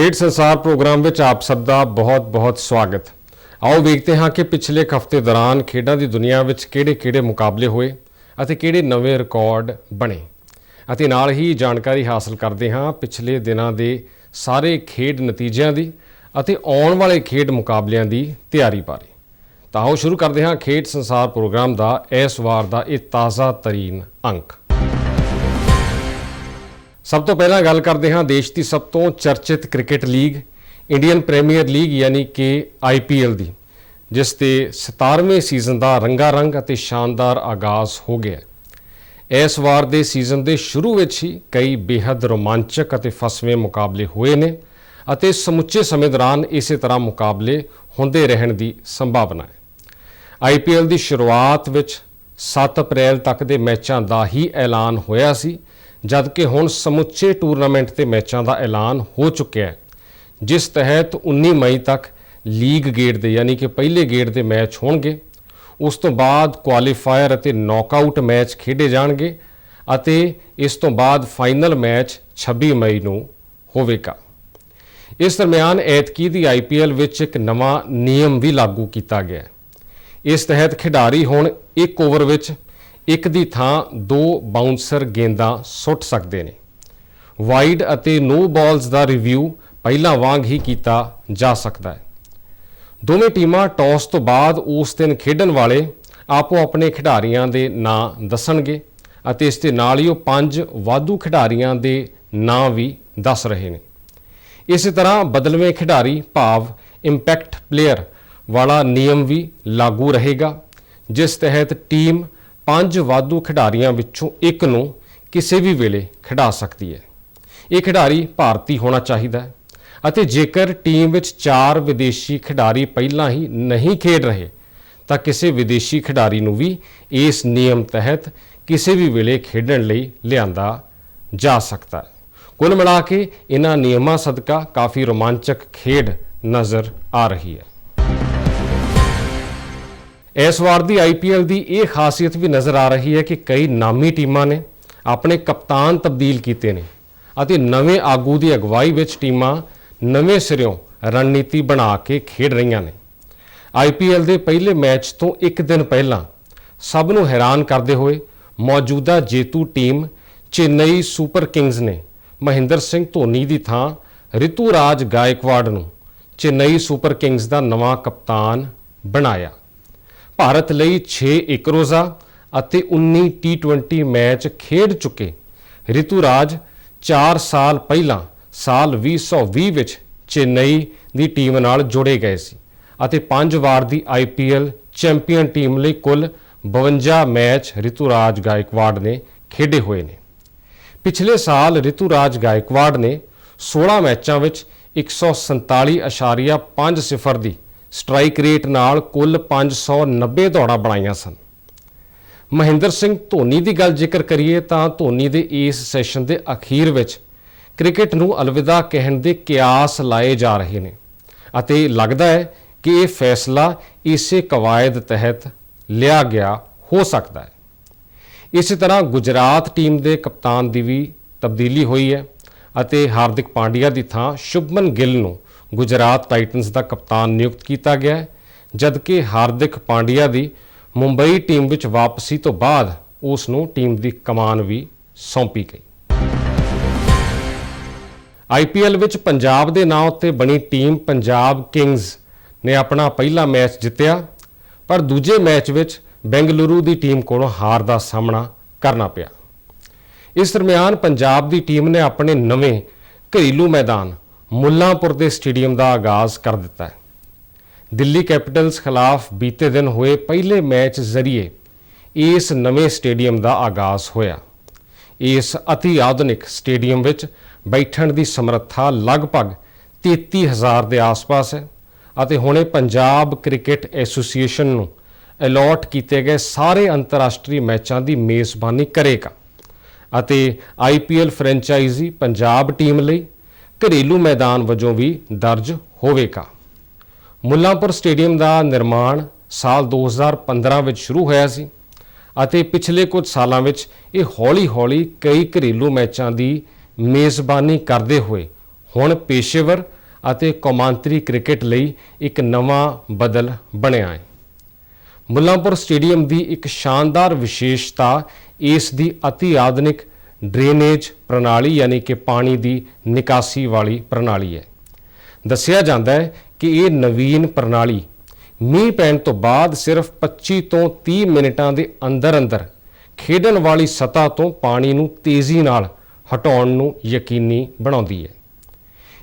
ਖੇਡ ਸੰਸਾਰ ਪ੍ਰੋਗਰਾਮ ਵਿੱਚ ਆਪ ਸਭ ਦਾ ਬਹੁਤ-ਬਹੁਤ ਸਵਾਗਤ। ਆਓ ਵੇਖਦੇ ਹਾਂ ਕਿ ਪਿਛਲੇ ਇੱਕ ਹਫ਼ਤੇ ਦੌਰਾਨ ਖੇਡਾਂ ਦੀ ਦੁਨੀਆ ਵਿੱਚ ਕਿਹੜੇ-ਕਿਹੜੇ ਮੁਕਾਬਲੇ ਹੋਏ ਅਤੇ ਕਿਹੜੇ ਨਵੇਂ ਰਿਕਾਰਡ ਬਣੇ। ਅਤੇ ਨਾਲ ਹੀ ਜਾਣਕਾਰੀ ਹਾਸਲ ਕਰਦੇ ਹਾਂ ਪਿਛਲੇ ਦਿਨਾਂ ਦੇ ਸਾਰੇ ਖੇਡ ਨਤੀਜਿਆਂ ਦੀ ਅਤੇ ਆਉਣ ਵਾਲੇ ਖੇਡ ਮੁਕਾਬਲਿਆਂ ਦੀ ਤਿਆਰੀ ਬਾਰੇ। ਤਾਂ ਆਓ ਸ਼ੁਰੂ ਕਰਦੇ ਹਾਂ ਖੇਡ ਸੰਸਾਰ ਪ੍ਰੋਗਰਾਮ ਦਾ ਇਸ ਵਾਰ ਦਾ ਇਹ ਤਾਜ਼ਾ ਤਰੀਨ ਅੰਕ। ਸਭ ਤੋਂ ਪਹਿਲਾਂ ਗੱਲ ਕਰਦੇ ਹਾਂ ਦੇਸ਼ ਦੀ ਸਭ ਤੋਂ ਚਰਚਿਤ cricket league, Indian Premier League ਯਾਨੀ ਕਿ ਆਈਪੀਐਲ ਦੀ, ਜਿਸ 'ਤੇ 17ਵੇਂ ਸੀਜ਼ਨ ਦਾ ਰੰਗਾਰੰਗ ਅਤੇ ਸ਼ਾਨਦਾਰ ਆਗਾਜ਼ ਹੋ ਗਿਆ ਇਸ ਵਾਰ ਦੇ ਸੀਜ਼ਨ ਦੇ ਸ਼ੁਰੂ ਵਿੱਚ ਹੀ ਕਈ ਬੇहद ਰੋਮਾਂਚਕ ਅਤੇ ਫਸਵੇਂ ਮੁਕਾਬਲੇ ਹੋਏ ਨੇ ਅਤੇ ਸਮੁੱਚੇ ਸਮੇਂ ਦੌਰਾਨ ਇਸੇ ਤਰ੍ਹਾਂ ਮੁਕਾਬਲੇ ਹੁੰਦੇ ਰਹਿਣ ਦੀ ਸੰਭਾਵਨਾ ਹੈ। ਆਈਪੀਐਲ ਦੀ ਸ਼ੁਰੂਆਤ ਵਿੱਚ 7 ਅਪ੍ਰੈਲ ਤੱਕ ਦੇ ਮੈਚਾਂ ਦਾ ਹੀ ਐਲਾਨ ਹੋਇਆ ਸੀ ਜਦਕਿ ਹੁਣ ਸਮੁੱਚੇ ਟੂਰਨਾਮੈਂਟ ਦੇ ਮੈਚਾਂ ਦਾ ਐਲਾਨ ਹੋ ਚੁੱਕਿਆ ਹੈ, ਜਿਸ ਤਹਿਤ 19 ਮਈ ਤੱਕ ਲੀਗ ਗੇੜ ਦੇ ਯਾਨੀ ਕਿ ਪਹਿਲੇ ਗੇੜ ਦੇ ਮੈਚ ਹੋਣਗੇ, ਉਸ ਤੋਂ ਬਾਅਦ ਕੁਆਲੀਫਾਇਰ ਅਤੇ ਨੌਕਆਊਟ ਮੈਚ ਖੇਡੇ ਜਾਣਗੇ ਅਤੇ ਇਸ ਤੋਂ ਬਾਅਦ ਫਾਈਨਲ ਮੈਚ 26 ਮਈ ਨੂੰ ਹੋਵੇਗਾ। ਇਸ ਦਰਮਿਆਨ ਐਤਕੀ ਦੀ ਆਈਪੀਐਲ ਵਿੱਚ ਇੱਕ ਨਵਾਂ ਨਿਯਮ ਵੀ ਲਾਗੂ ਕੀਤਾ ਗਿਆ ਹੈ। ਇਸ ਤਹਿਤ ਖਿਡਾਰੀ ਹੁਣ ਇੱਕ ਓਵਰ ਵਿੱਚ ਇੱਕ ਦੀ ਥਾਂ ਦੋ ਬਾਉਂਸਰ ਗੇਂਦਾਂ ਸੁੱਟ ਸਕਦੇ ਨੇ। ਵਾਈਡ ਅਤੇ ਨੋ ਬਾਲਸ ਦਾ ਰਿਵਿਊ ਪਹਿਲਾਂ ਵਾਂਗ ਹੀ ਕੀਤਾ ਜਾ ਸਕਦਾ ਹੈ। ਦੋਵੇਂ ਟੀਮਾਂ ਟਾਸ ਤੋਂ ਬਾਅਦ ਉਸ ਦਿਨ ਖੇਡਣ ਵਾਲੇ ਆਪੋ ਆਪਣੇ ਖਿਡਾਰੀਆਂ ਦੇ ਨਾਂ ਦੱਸਣਗੇ ਅਤੇ ਇਸ ਦੇ ਨਾਲ ਹੀ ਉਹ ਪੰਜ ਵਾਧੂ ਖਿਡਾਰੀਆਂ ਦੇ ਨਾਂ ਵੀ ਦੱਸ ਰਹੇ ਨੇ। ਇਸੇ ਤਰ੍ਹਾਂ ਬਦਲਵੇਂ ਖਿਡਾਰੀ ਭਾਵ ਇੰਪੈਕਟ ਪਲੇਅਰ ਵਾਲਾ ਨਿਯਮ ਵੀ ਲਾਗੂ ਰਹੇਗਾ, ਜਿਸ ਤਹਿਤ ਟੀਮ ਪੰਜ ਵਾਧੂ ਖਿਡਾਰੀਆਂ ਵਿੱਚੋਂ ਇੱਕ ਨੂੰ ਕਿਸੇ ਵੀ ਵੇਲੇ ਖਿਡਾ ਸਕਦੀ ਹੈ। ਇਹ ਖਿਡਾਰੀ ਭਾਰਤੀ ਹੋਣਾ ਚਾਹੀਦਾ ਹੈ ਅਤੇ ਜੇਕਰ ਟੀਮ ਵਿੱਚ ਚਾਰ ਵਿਦੇਸ਼ੀ ਖਿਡਾਰੀ ਪਹਿਲਾਂ ਹੀ ਨਹੀਂ ਖੇਡ ਰਹੇ, ਤਾਂ ਕਿਸੇ ਵਿਦੇਸ਼ੀ ਖਿਡਾਰੀ ਨੂੰ ਵੀ ਇਸ ਨਿਯਮ ਤਹਿਤ ਕਿਸੇ ਵੀ ਵੇਲੇ ਖੇਡਣ ਲਈ ਲਿਆਂਦਾ ਜਾ ਸਕਦਾ ਹੈ। ਕੁੱਲ ਮਿਲਾ ਕੇ ਇਹਨਾਂ ਨਿਯਮਾਂ ਸਦਕਾ ਕਾਫੀ ਰੋਮਾਂਚਕ ਖੇਡ ਨਜ਼ਰ ਆ ਰਹੀ ਹੈ। ਇਸ ਵਾਰ ਦੀ ਆਈਪੀਐਲ ਦੀ ਇਹ ਖਾਸੀਅਤ ਵੀ ਨਜ਼ਰ ਆ ਰਹੀ ਹੈ ਕਿ ਕਈ ਨਾਮੀ ਟੀਮਾਂ ਨੇ ਆਪਣੇ ਕਪਤਾਨ ਤਬਦੀਲ ਕੀਤੇ ਨੇ ਅਤੇ ਨਵੇਂ ਆਗੂ ਦੀ ਅਗਵਾਈ ਵਿੱਚ ਟੀਮਾਂ ਨਵੇਂ ਸਿਰਿਓਂ ਰਣਨੀਤੀ ਬਣਾ ਕੇ ਖੇਡ ਰਹੀਆਂ ਨੇ। ਆਈਪੀਐਲ ਦੇ ਪਹਿਲੇ ਮੈਚ ਤੋਂ ਇੱਕ ਦਿਨ ਪਹਿਲਾਂ ਸਭ ਨੂੰ ਹੈਰਾਨ ਕਰਦੇ ਹੋਏ ਮੌਜੂਦਾ ਜੇਤੂ ਟੀਮ ਚੇਨਈ ਸੁਪਰ ਕਿੰਗਜ਼ ਨੇ ਮਹਿੰਦਰ ਸਿੰਘ ਧੋਨੀ ਦੀ ਥਾਂ ਰਿਤੂ ਰਾਜ ਗਾਇਕਵਾੜ ਨੂੰ ਚੇਨਈ ਸੁਪਰ ਕਿੰਗਜ਼ ਦਾ ਨਵਾਂ ਕਪਤਾਨ ਬਣਾਇਆ। ਭਾਰਤ ਲਈ 6 ਇੱਕ ਰੋਜ਼ਾ ਅਤੇ 19 ਟੀ20 ਮੈਚ ਖੇਡ ਚੁੱਕੇ। ਰਿਤੂਰਾਜ 4 ਸਾਲ ਪਹਿਲਾਂ ਸਾਲ 2020 ਵਿੱਚ ਚੇਨਈ ਦੀ ਟੀਮ ਨਾਲ ਜੁੜੇ ਗਏ ਸੀ ਅਤੇ 5 ਵਾਰ ਦੀ ਆਈਪੀਐਲ ਚੈਂਪੀਅਨ ਟੀਮ ਲਈ ਕੁੱਲ 52 ਮੈਚ ਰਿਤੂਰਾਜ ਗਾਇਕਵਾੜ ਨੇ ਖੇਡੇ ਹੋਏ ਨੇ। ਪਿਛਲੇ ਸਾਲ ਰਿਤੂਰਾਜ ਗਾਇਕਵਾੜ ਨੇ 16 ਮੈਚਾਂ ਵਿੱਚ 147.50 ਦੀ ਸਟ੍ਰਾਈਕ ਰੇਟ ਨਾਲ ਕੁੱਲ 590 ਦੌੜਾਂ ਬਣਾਈਆਂ ਸਨ। ਮਹਿੰਦਰ ਸਿੰਘ ਧੋਨੀ ਦੀ ਗੱਲ ਜ਼ਿਕਰ ਕਰੀਏ ਤਾਂ ਧੋਨੀ ਦੇ ਇਸ ਸੈਸ਼ਨ ਦੇ ਅਖੀਰ ਵਿੱਚ ਕ੍ਰਿਕਟ ਨੂੰ ਅਲਵਿਦਾ ਕਹਿਣ ਦੇ ਕਿਆਸ ਲਾਏ ਜਾ ਰਹੇ ਨੇ ਅਤੇ ਲੱਗਦਾ ਹੈ ਕਿ ਇਹ ਫੈਸਲਾ ਇਸੇ ਕਵਾਇਦ ਤਹਿਤ ਲਿਆ ਗਿਆ ਹੋ ਸਕਦਾ ਹੈ। ਇਸੇ ਤਰ੍ਹਾਂ ਗੁਜਰਾਤ ਟੀਮ ਦੇ ਕਪਤਾਨ ਦੀ ਵੀ ਤਬਦੀਲੀ ਹੋਈ ਹੈ ਅਤੇ ਹਾਰਦਿਕ ਪਾਂਡਿਆ ਦੀ ਥਾਂ ਸ਼ੁਭਮਨ ਗਿੱਲ ਨੂੰ ਗੁਜਰਾਤ ਟਾਈਟਨਸ ਦਾ ਕਪਤਾਨ ਨਿਯੁਕਤ ਕੀਤਾ ਗਿਆ ਹੈ, ਜਦਕਿ ਹਾਰਦਿਕ ਪਾਂਡਿਆ ਦੀ ਮੁੰਬਈ ਟੀਮ ਵਿੱਚ ਵਾਪਸੀ ਤੋਂ ਬਾਅਦ ਉਸ ਨੂੰ ਟੀਮ ਦੀ ਕਮਾਨ ਵੀ ਸੌਂਪੀ ਗਈ। ਆਈਪੀਐਲ ਵਿੱਚ ਪੰਜਾਬ ਦੇ ਨਾਂ ਉੱਤੇ ਬਣੀ ਟੀਮ ਪੰਜਾਬ ਕਿੰਗਜ਼ ਨੇ ਆਪਣਾ ਪਹਿਲਾ ਮੈਚ ਜਿੱਤਿਆ, ਪਰ ਦੂਜੇ ਮੈਚ ਵਿੱਚ ਬੈਂਗਲੁਰੂ ਦੀ ਟੀਮ ਕੋਲੋਂ ਹਾਰ ਦਾ ਸਾਹਮਣਾ ਕਰਨਾ ਪਿਆ। ਇਸ ਦਰਮਿਆਨ ਪੰਜਾਬ ਦੀ ਟੀਮ ਨੇ ਆਪਣੇ ਨਵੇਂ ਘਰੇਲੂ ਮੈਦਾਨ ਮੁੱਲਾਂਪੁਰ ਦੇ ਸਟੇਡੀਅਮ ਦਾ ਆਗਾਜ਼ ਕਰ ਦਿੱਤਾ ਹੈ। ਦਿੱਲੀ ਕੈਪੀਟਲਸ ਖਿਲਾਫ ਬੀਤੇ ਦਿਨ ਹੋਏ ਪਹਿਲੇ ਮੈਚ ਜ਼ਰੀਏ ਇਸ ਨਵੇਂ ਸਟੇਡੀਅਮ ਦਾ ਆਗਾਜ਼ ਹੋਇਆ। ਇਸ ਅਤੀ ਆਧੁਨਿਕ ਸਟੇਡੀਅਮ ਵਿੱਚ ਬੈਠਣ ਦੀ ਸਮਰੱਥਾ ਲਗਭਗ 33000 ਦੇ ਆਸ-ਪਾਸ ਹੈ ਅਤੇ ਹੁਣੇ ਪੰਜਾਬ ਕ੍ਰਿਕਟ ਐਸੋਸੀਏਸ਼ਨ ਨੂੰ ਅਲਾਟ ਕੀਤੇ ਗਏ ਸਾਰੇ ਅੰਤਰਰਾਸ਼ਟਰੀ ਮੈਚਾਂ ਦੀ ਮੇਜ਼ਬਾਨੀ ਕਰੇਗਾ ਅਤੇ ਆਈਪੀਐਲ ਫਰੈਂਚਾਈਜ਼ੀ ਪੰਜਾਬ ਟੀਮ ਲਈ ਘਰੇਲੂ ਮੈਦਾਨ ਵਜੋਂ ਵੀ ਦਰਜ ਹੋਵੇਗਾ। ਮੁੱਲਾਂਪੁਰ ਸਟੇਡੀਅਮ ਦਾ ਨਿਰਮਾਣ ਸਾਲ 2015 ਵਿੱਚ ਸ਼ੁਰੂ ਹੋਇਆ ਸੀ ਅਤੇ ਪਿਛਲੇ ਕੁਝ ਸਾਲਾਂ ਵਿੱਚ ਇਹ ਹੌਲੀ-ਹੌਲੀ ਕਈ ਘਰੇਲੂ ਮੈਚਾਂ ਦੀ ਮੇਜ਼ਬਾਨੀ ਕਰਦੇ ਹੋਏ ਹੁਣ ਪੇਸ਼ੇਵਰ ਅਤੇ ਕੌਮਾਂਤਰੀ ਕ੍ਰਿਕਟ ਲਈ ਇੱਕ ਨਵਾਂ ਬਦਲ ਬਣਿਆ ਹੈ। ਮੁੱਲਾਂਪੁਰ ਸਟੇਡੀਅਮ ਦੀ ਇੱਕ ਸ਼ਾਨਦਾਰ ਵਿਸ਼ੇਸ਼ਤਾ ਇਸ ਦੀ ਅਤੀ ਆਧੁਨਿਕ ਡਰੇਨੇਜ ਪ੍ਰਣਾਲੀ ਯਾਨੀ ਕਿ ਪਾਣੀ ਦੀ ਨਿਕਾਸੀ ਵਾਲੀ ਪ੍ਰਣਾਲੀ ਹੈ। ਦੱਸਿਆ ਜਾਂਦਾ ਹੈ ਕਿ ਇਹ ਨਵੀਨ ਪ੍ਰਣਾਲੀ ਮੀਂਹ ਪੈਣ ਤੋਂ ਬਾਅਦ ਸਿਰਫ 25 ਤੋਂ 30 ਮਿੰਟਾਂ ਦੇ ਅੰਦਰ ਅੰਦਰ ਖੇਡਣ ਵਾਲੀ ਸਤ੍ਹਾ ਤੋਂ ਪਾਣੀ ਨੂੰ ਤੇਜ਼ੀ ਨਾਲ ਹਟਾਉਣ ਨੂੰ ਯਕੀਨੀ ਬਣਾਉਂਦੀ ਹੈ।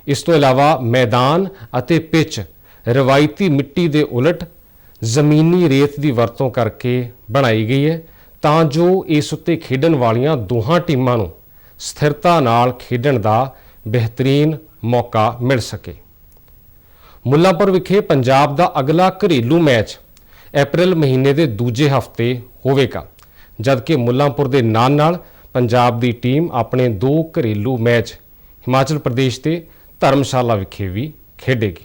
ਇਸ ਤੋਂ ਇਲਾਵਾ ਮੈਦਾਨ ਅਤੇ ਪਿੱਚ, ਰਵਾਇਤੀ ਮਿੱਟੀ ਦੇ ਉਲਟ ਜ਼ਮੀਨੀ ਰੇਤ ਦੀ ਵਰਤੋਂ ਕਰਕੇ ਬਣਾਈ ਗਈ ਹੈ ਤਾਂ ਜੋ ਇਸ ਉੱਤੇ ਖੇਡਣ ਵਾਲੀਆਂ ਦੋਹਾਂ ਟੀਮਾਂ ਨੂੰ ਸਥਿਰਤਾ ਨਾਲ ਖੇਡਣ ਦਾ ਬਿਹਤਰੀਨ ਮੌਕਾ ਮਿਲ ਸਕੇ। ਮੁੱਲਾਂਪੁਰ ਵਿਖੇ ਪੰਜਾਬ ਦਾ ਅਗਲਾ ਘਰੇਲੂ ਮੈਚ ਅਪ੍ਰੈਲ ਮਹੀਨੇ ਦੇ ਦੂਜੇ ਹਫ਼ਤੇ ਹੋਵੇਗਾ, ਜਦਕਿ ਮੁੱਲਾਂਪੁਰ ਦੇ ਨਾਲ ਨਾਲ ਪੰਜਾਬ ਦੀ ਟੀਮ ਆਪਣੇ ਦੋ ਘਰੇਲੂ ਮੈਚ ਹਿਮਾਚਲ ਪ੍ਰਦੇਸ਼ ਤੇ ਧਰਮਸ਼ਾਲਾ ਵਿਖੇ ਵੀ ਖੇਡੇਗੀ।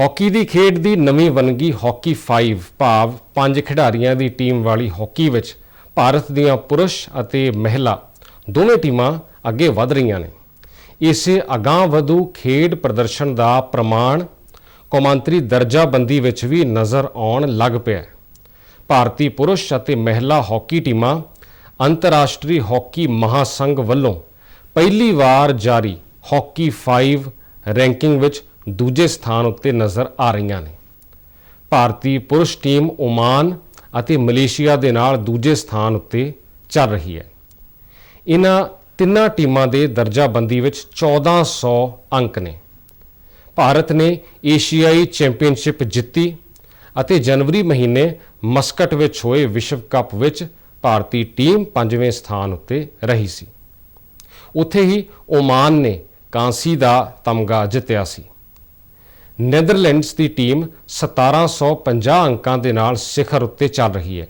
ਹਾਕੀ ਦੀ ਖੇਡ ਦੀ ਨਵੀਂ ਵੰਨਗੀ ਹਾਕੀ 5 ਭਾਵ ਪੰਜ ਖਿਡਾਰੀਆਂ ਦੀ ਟੀਮ ਵਾਲੀ ਹਾਕੀ ਵਿੱਚ ਭਾਰਤ ਦੀਆਂ ਪੁਰਸ਼ ਅਤੇ ਮਹਿਲਾ ਦੋਵੇਂ ਟੀਮਾਂ ਅੱਗੇ ਵਧ ਰਹੀਆਂ ਨੇ। ਇਸੇ ਅਗਾਂਹ ਵਧੂ ਖੇਡ ਪ੍ਰਦਰਸ਼ਨ ਦਾ ਪ੍ਰਮਾਣ ਕੌਮਾਂਤਰੀ ਦਰਜਾਬੰਦੀ ਵਿੱਚ ਵੀ ਨਜ਼ਰ ਆਉਣ ਲੱਗ ਪਿਆ ਹੈ। ਭਾਰਤੀ ਪੁਰਸ਼ ਅਤੇ ਮਹਿਲਾ ਹਾਕੀ ਟੀਮਾਂ ਅੰਤਰਰਾਸ਼ਟਰੀ ਹਾਕੀ ਮਹਾਸੰਘ ਵੱਲੋਂ ਪਹਿਲੀ ਵਾਰ ਜਾਰੀ ਹਾਕੀ 5 ਰੈਂਕਿੰਗ ਵਿੱਚ ਦੂਜੇ ਸਥਾਨ ਉੱਤੇ ਨਜ਼ਰ ਆ ਰਹੀਆਂ ਨੇ। ਭਾਰਤੀ ਪੁਰਸ਼ ਟੀਮ ਓਮਾਨ ਅਤੇ ਮਲੇਸ਼ੀਆ ਦੇ ਨਾਲ ਦੂਜੇ ਸਥਾਨ ਉੱਤੇ ਚੱਲ ਰਹੀ ਹੈ। ਇਹਨਾਂ ਤਿੰਨਾਂ ਟੀਮਾਂ ਦੇ ਦਰਜਾਬੰਦੀ ਵਿੱਚ 1400 ਅੰਕ ਨੇ। ਭਾਰਤ ਨੇ ਏਸ਼ੀਆਈ ਚੈਂਪੀਅਨਸ਼ਿਪ ਜਿੱਤੀ ਅਤੇ ਜਨਵਰੀ ਮਹੀਨੇ ਮਸਕਟ ਵਿੱਚ ਹੋਏ ਵਿਸ਼ਵ ਕੱਪ ਵਿੱਚ ਭਾਰਤੀ ਟੀਮ ਪੰਜਵੇਂ ਸਥਾਨ ਉੱਤੇ ਰਹੀ ਸੀ। ਉੱਥੇ ਹੀ ਓਮਾਨ ਨੇ ਕਾਂਸੀ ਦਾ ਤਮਗਾ ਜਿੱਤਿਆ ਸੀ। ਨੈਦਰਲੈਂਡਸ ਦੀ ਟੀਮ 1750 ਅੰਕਾਂ ਦੇ ਨਾਲ ਸਿਖਰ ਉੱਤੇ ਚੱਲ ਰਹੀ ਹੈ,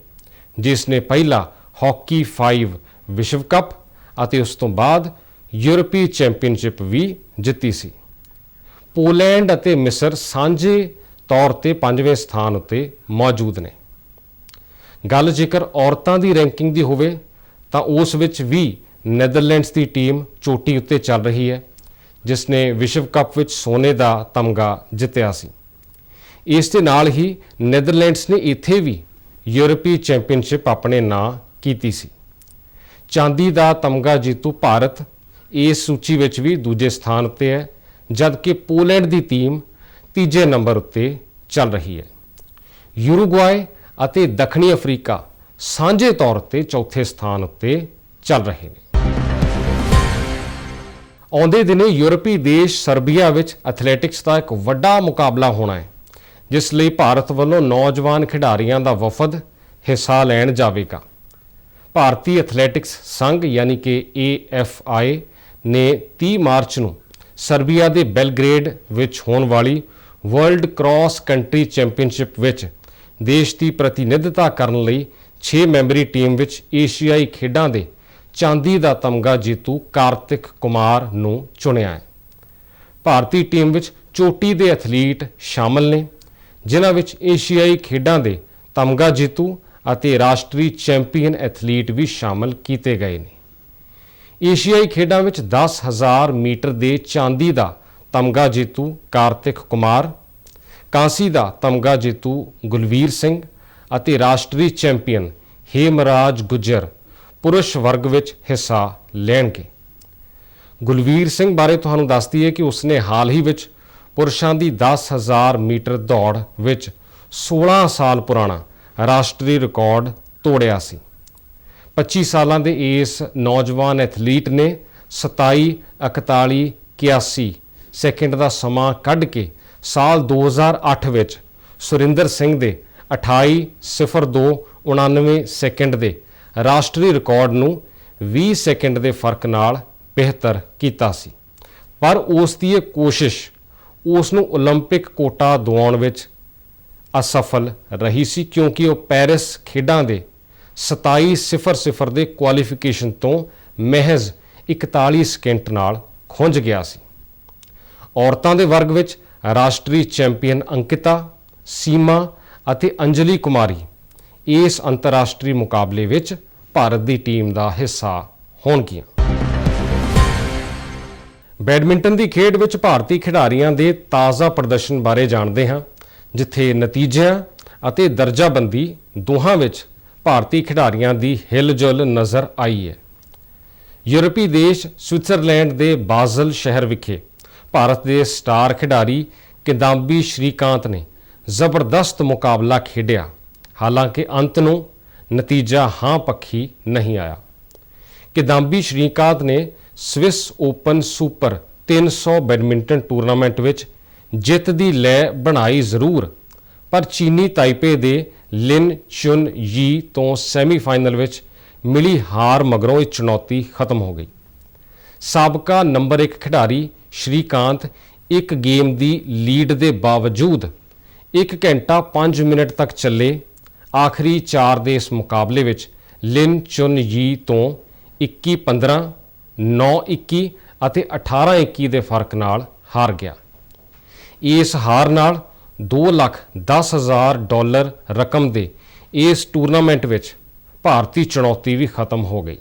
ਜਿਸ ਨੇ ਪਹਿਲਾ ਹਾਕੀ 5 ਵਿਸ਼ਵ ਕੱਪ ਅਤੇ ਉਸ ਤੋਂ ਬਾਅਦ ਯੂਰਪੀ ਚੈਂਪੀਅਨਸ਼ਿਪ ਵੀ ਜਿੱਤੀ ਸੀ। ਪੋਲੈਂਡ ਅਤੇ ਮਿਸਰ ਸਾਂਝੇ ਤੌਰ ਤੇ ਪੰਜਵੇਂ ਸਥਾਨ ਉੱਤੇ ਮੌਜੂਦ ਨੇ। ਗੱਲ ਜੇਕਰ ਔਰਤਾਂ ਦੀ ਰੈਂਕਿੰਗ ਦੀ ਹੋਵੇ, ਤਾਂ ਉਸ ਵਿੱਚ ਵੀ ਨੈਦਰਲੈਂਡਸ ਦੀ ਟੀਮ ਚੋਟੀ ਉੱਤੇ ਚੱਲ ਰਹੀ ਹੈ। ਜਿਸ ਨੇ ਵਿਸ਼ਵ ਕੱਪ ਵਿੱਚ ਸੋਨੇ ਦਾ ਤਮਗਾ ਜਿੱਤਿਆ ਸੀ। ਇਸ ਦੇ ਨਾਲ ਹੀ ਨੈਦਰਲੈਂਡਸ ਨੇ ਇੱਥੇ ਵੀ ਯੂਰਪੀ ਚੈਂਪੀਅਨਸ਼ਿਪ ਆਪਣੇ ਨਾਂ ਕੀਤੀ ਸੀ। ਚਾਂਦੀ ਦਾ ਤਮਗਾ ਜੀਤੂ ਭਾਰਤ ਇਸ ਸੂਚੀ ਵਿੱਚ ਵੀ ਦੂਜੇ ਸਥਾਨ ਉੱਤੇ ਹੈ, ਜਦਕਿ ਪੋਲੈਂਡ ਦੀ ਟੀਮ ਤੀਜੇ ਨੰਬਰ ਉੱਤੇ ਚੱਲ ਰਹੀ ਹੈ। ਯੂਰੂਗਵਾਈ ਅਤੇ ਦੱਖਣੀ ਅਫਰੀਕਾ ਸਾਂਝੇ ਤੌਰ ਤੇ ਚੌਥੇ ਸਥਾਨ ਉੱਤੇ ਚੱਲ ਰਹੇ ਨੇ। ਆਉਂਦੇ ਦਿਨੇ ਯੂਰਪੀ ਦੇਸ਼ ਸਰਬੀਆ ਵਿੱਚ ਐਥਲੈਟਿਕਸ ਦਾ ਇੱਕ ਵੱਡਾ ਮੁਕਾਬਲਾ ਹੋਣਾ ਹੈ, ਜਿਸ ਲਈ ਭਾਰਤ ਵੱਲੋਂ ਨੌਜਵਾਨ ਖਿਡਾਰੀਆਂ ਦਾ ਵਫਦ ਹਿੱਸਾ ਲੈਣ ਜਾਵੇਗਾ। ਭਾਰਤੀ ਐਥਲੈਟਿਕਸ ਸੰਘ ਯਾਨੀ ਕਿ AFI ਨੇ 30 ਮਾਰਚ ਨੂੰ ਸਰਬੀਆ ਦੇ ਬੈਲਗ੍ਰੇਡ ਵਿੱਚ ਹੋਣ ਵਾਲੀ ਵਰਲਡ ਕ੍ਰਾਸ ਕੰਟਰੀ ਚੈਂਪੀਅਨਸ਼ਿਪ ਵਿੱਚ ਦੇਸ਼ ਦੀ ਪ੍ਰਤੀਨਿਧਤਾ ਕਰਨ ਲਈ 6 ਮੈਂਬਰੀ ਟੀਮ ਵਿੱਚ ਏਸ਼ੀਆਈ ਖੇਡਾਂ ਦੇ ਚਾਂਦੀ ਦਾ ਤਮਗਾ ਜੇਤੂ ਕਾਰਤਿਕ ਕੁਮਾਰ ਨੂੰ ਚੁਣਿਆ ਹੈ। ਭਾਰਤੀ ਟੀਮ ਵਿੱਚ ਚੋਟੀ ਦੇ ਐਥਲੀਟ ਸ਼ਾਮਲ ਨੇ, ਜਿਨ੍ਹਾਂ ਵਿੱਚ ਏਸ਼ੀਆਈ ਖੇਡਾਂ ਦੇ ਤਮਗਾ ਜੇਤੂ ਅਤੇ ਰਾਸ਼ਟਰੀ ਚੈਂਪੀਅਨ ਐਥਲੀਟ ਵੀ ਸ਼ਾਮਲ ਕੀਤੇ ਗਏ ਨੇ। ਏਸ਼ੀਆਈ ਖੇਡਾਂ ਵਿੱਚ 10000 ਮੀਟਰ ਦੇ ਚਾਂਦੀ ਦਾ ਤਮਗਾ ਜੇਤੂ ਕਾਰਤਿਕ ਕੁਮਾਰ, ਕਾਂਸੀ ਦਾ ਤਮਗਾ ਜੇਤੂ ਗੁਲਵੀਰ ਸਿੰਘ ਅਤੇ ਰਾਸ਼ਟਰੀ ਚੈਂਪੀਅਨ ਹੇਮਰਾਜ ਗੁੱਜਰ ਪੁਰਸ਼ ਵਰਗ ਵਿੱਚ ਹਿੱਸਾ ਲੈਣਗੇ। ਗੁਲਵੀਰ ਸਿੰਘ ਬਾਰੇ ਤੁਹਾਨੂੰ ਦੱਸ ਦਈਏ ਕਿ ਉਸਨੇ ਹਾਲ ਹੀ ਵਿੱਚ ਪੁਰਸ਼ਾਂ ਦੀ 10000 ਮੀਟਰ ਦੌੜ ਵਿੱਚ 16 ਸਾਲ ਪੁਰਾਣਾ ਰਾਸ਼ਟਰੀ ਰਿਕਾਰਡ ਤੋੜਿਆ ਸੀ। 25 ਸਾਲਾਂ ਦੇ ਇਸ ਨੌਜਵਾਨ ਐਥਲੀਟ ਨੇ 27 41 81 ਸੈਕਿੰਡ ਦਾ ਸਮਾਂ ਕੱਢ ਕੇ ਸਾਲ 2008 ਵਿੱਚ ਸੁਰਿੰਦਰ ਸਿੰਘ ਦੇ 28:02 99 ਸੈਕਿੰਡ ਦੇ ਰਾਸ਼ਟਰੀ ਰਿਕਾਰਡ ਨੂੰ 20 ਸੈਕਿੰਡ ਦੇ ਫਰਕ ਨਾਲ ਬਿਹਤਰ ਕੀਤਾ ਸੀ ਪਰ ਉਸ ਦੀ ਇਹ ਕੋਸ਼ਿਸ਼ ਉਸ ਨੂੰ 올림픽 ਕੋਟਾ ਦਿਵਾਉਣ ਵਿੱਚ ਅਸਫਲ ਰਹੀ ਸੀ ਕਿਉਂਕਿ ਉਹ ਪੈਰਿਸ ਖੇਡਾਂ ਦੇ 27:00 ਦੇ ਕੁਆਲੀਫਿਕੇਸ਼ਨ ਤੋਂ ਮਹਿਜ਼ 41 ਸਕਿੰਟ ਨਾਲ ਖੁੰਝ ਗਿਆ ਸੀ ਔਰਤਾਂ ਦੇ ਵਰਗ ਵਿੱਚ ਰਾਸ਼ਟਰੀ ਚੈਂਪੀਅਨ ਅੰਕਿਤਾ ਸੀਮਾ ਅਤੇ ਅੰਜਲੀ ਕੁਮਾਰੀ ਇਸ ਅੰਤਰਰਾਸ਼ਟਰੀ ਮੁਕਾਬਲੇ ਵਿੱਚ ਭਾਰਤ ਦੀ ਟੀਮ ਦਾ ਹਿੱਸਾ ਹੋਣਗੀਆਂ। ਬੈਡਮਿੰਟਨ ਦੀ ਖੇਡ ਵਿੱਚ ਭਾਰਤੀ ਖਿਡਾਰੀਆਂ ਦੇ ਤਾਜ਼ਾ ਪ੍ਰਦਰਸ਼ਨ ਬਾਰੇ ਜਾਣਦੇ ਹਾਂ, ਜਿੱਥੇ ਨਤੀਜਿਆਂ ਅਤੇ ਦਰਜਾਬੰਦੀ ਦੋਹਾਂ ਵਿੱਚ ਭਾਰਤੀ ਖਿਡਾਰੀਆਂ ਦੀ ਹਿਲਜੁਲ ਨਜ਼ਰ ਆਈ ਹੈ। ਯੂਰਪੀ ਦੇਸ਼ ਸਵਿਟਜ਼ਰਲੈਂਡ ਦੇ ਬਾਜ਼ਲ ਸ਼ਹਿਰ ਵਿਖੇ ਭਾਰਤ ਦੇ ਸਟਾਰ ਖਿਡਾਰੀ ਕਿਦਾਂਬੀ ਸ਼੍ਰੀਕਾਂਤ ਨੇ ਜ਼ਬਰਦਸਤ ਮੁਕਾਬਲਾ ਖੇਡਿਆ। ਹਾਲਾਂਕਿ ਅੰਤ ਨੂੰ ਨਤੀਜਾ ਹਾਂ ਪੱਖੀ ਨਹੀਂ ਆਇਆ। ਕਿਦਾਂਬੀ ਸ਼੍ਰੀਕਾਂਤ ਨੇ Swiss Open Super 300 badminton tournament ਵਿੱਚ ਜਿੱਤ ਦੀ ਲੈ ਬਣਾਈ ਜ਼ਰੂਰ, ਪਰ ਚੀਨੀ ਤਾਈਪੇ ਦੇ ਲਿਨ ਚੁਨ ਯੀ ਤੋਂ ਸੈਮੀਫਾਈਨਲ ਵਿੱਚ ਮਿਲੀ ਹਾਰ ਮਗਰੋਂ ਇਹ ਚੁਣੌਤੀ ਖਤਮ ਹੋ ਗਈ। ਸਾਬਕਾ ਨੰਬਰ 1 ਖਿਡਾਰੀ ਸ਼੍ਰੀਕਾਂਤ ਇੱਕ ਗੇਮ ਦੀ ਲੀਡ ਦੇ ਬਾਵਜੂਦ 1 ਘੰਟਾ 5 ਮਿੰਟ ਤੱਕ ਚੱਲੇ ਆਖਰੀ 4 ਦੇ ਇਸ ਮੁਕਾਬਲੇ ਵਿੱਚ ਲਿਨ ਚੁਨ ਯੀ ਤੋਂ 21-15 9-21 ਅਤੇ 18-21 ਦੇ ਫ਼ਰਕ ਨਾਲ ਹਾਰ ਗਿਆ। ਇਸ ਹਾਰ ਨਾਲ 2 ਲੱਖ 10 ਹਜ਼ਾਰ ਡਾਲਰ ਰਕਮ ਦੇ ਇਸ ਟੂਰਨਾਮੈਂਟ ਵਿੱਚ ਭਾਰਤੀ ਚੁਣੌਤੀ ਵੀ ਖਤਮ ਹੋ ਗਈ।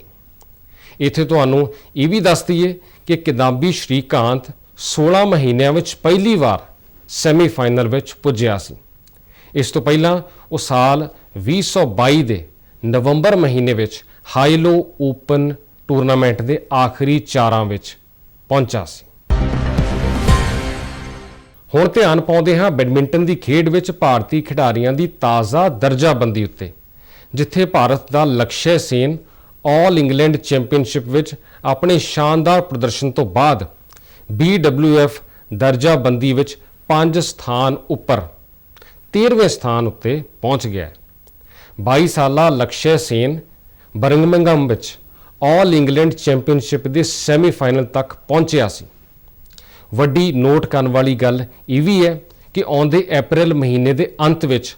ਇੱਥੇ ਤੁਹਾਨੂੰ ਇਹ ਵੀ ਦੱਸ ਦਈਏ ਕਿ ਕਿਦਾਂਬੀ ਸ਼੍ਰੀਕਾਂਤ 16 ਮਹੀਨਿਆਂ ਵਿੱਚ ਪਹਿਲੀ ਵਾਰ ਸੈਮੀਫਾਈਨਲ ਵਿੱਚ ਪੁੱਜਿਆ ਸੀ। ਇਸ ਤੋਂ ਪਹਿਲਾਂ ਉਹ ਸਾਲ 2022 ਦੇ ਨਵੰਬਰ ਮਹੀਨੇ ਵਿੱਚ ਹਾਈਲੋ ਓਪਨ ਟੂਰਨਾਮੈਂਟ ਦੇ ਆਖਰੀ ਚਾਰਾਂ ਵਿੱਚ ਪਹੁੰਚਾ ਸੀ। ਹੁਣ ਧਿਆਨ ਪਾਉਂਦੇ ਹਾਂ ਬੈਡਮਿੰਟਨ ਦੀ ਖੇਡ ਵਿੱਚ ਭਾਰਤੀ ਖਿਡਾਰੀਆਂ ਦੀ ਤਾਜ਼ਾ ਦਰਜਾਬੰਦੀ ਉੱਤੇ, ਜਿੱਥੇ ਭਾਰਤ ਦਾ Lakshya Sen all England championship ਵਿੱਚ ਆਪਣੇ ਸ਼ਾਨਦਾਰ ਪ੍ਰਦਰਸ਼ਨ ਤੋਂ ਬਾਅਦ BWF ਦਰਜਾਬੰਦੀ ਵਿੱਚ 5 ਸਥਾਨ ਉੱਪਰ 13ਵੇਂ ਸਥਾਨ ਉੱਤੇ ਪਹੁੰਚ ਗਿਆ ਹੈ 22 ਸਾਲਾ ਲਕਸ਼ਯ ਸੇਨ ਬਰਮਿੰਘਮ ਵਿੱਚ ਆਲ ਇੰਗਲੈਂਡ ਚੈਂਪੀਅਨਸ਼ਿਪ ਦੇ ਸੈਮੀਫਾਈਨਲ ਤੱਕ ਪਹੁੰਚਿਆ ਸੀ ਵੱਡੀ ਨੋਟ ਕਰਨ ਵਾਲੀ ਗੱਲ ਇਹ ਵੀ ਹੈ ਕਿ ਆਉਂਦੇ ਅਪ੍ਰੈਲ ਮਹੀਨੇ ਦੇ ਅੰਤ ਵਿੱਚ